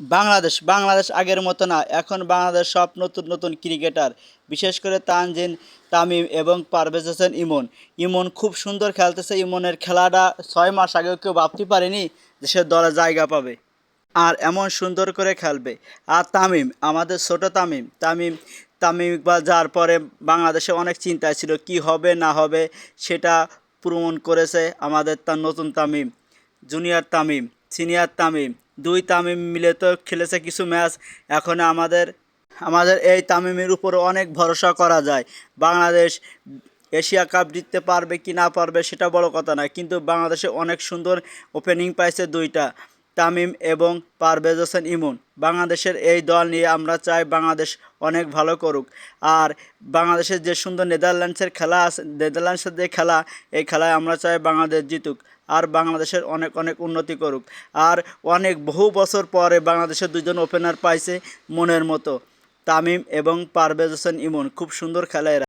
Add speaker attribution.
Speaker 1: বাংলাদেশ বাংলাদেশ আগের মতো না। এখন বাংলাদেশ সব নতুন নতুন ক্রিকেটার। বিশেষ করে তানজিন, তামিম এবং পারভেজ হোসেন ইমন। ইমন খুব সুন্দর খেলতেছে। ইমনের খেলাটা ছয় মাস আগেও কেউ ভাবতে পারেনি যে সে দলে জায়গা পাবে। আর এমন সুন্দর করে খেলবে। আর তামিম, আমাদের ছোট তামিম। তামিম তামিম ইকবাল যার পরে বাংলাদেশে অনেক চিন্তায় ছিল, কি হবে, না হবে সেটা প্রমাণ করেছে আমাদের তার নতুন তামিম, জুনিয়র তামিম, সিনিয়র তামিম। দুই তামিম মিলে তো খেলেছে কিছু ম্যাচ। এখন আমাদের আমাদের এই তামিমের উপর অনেক ভরসা করা যায়। বাংলাদেশ এশিয়া কাপ জিততে পারবে কি না পারবে সেটা বড় কথা না কিন্তু বাংলাদেশে অনেক সুন্দর ওপেনিং পাইছে দুইটা, তামিম এবং পারভেজ হোসেন ইমন। বাংলাদেশের এই দল নিয়ে আমরা চাই বাংলাদেশ অনেক ভালো করুক। আর বাংলাদেশের যে সুন্দর নেদারল্যান্ডসের খেলা আছে, নেদারল্যান্ডসের যে খেলা, এই খেলায় আমরা চাই বাংলাদেশ জিতুক। আর বাংলাদেশের অনেক অনেক উন্নতি করুক। আর অনেক বহু বছর পরে বাংলাদেশের দুজন ওপেনার পাইছে মনের মতো, তামিম এবং পারভেজ হোসেন ইমন। খুব সুন্দর খেলা এরা।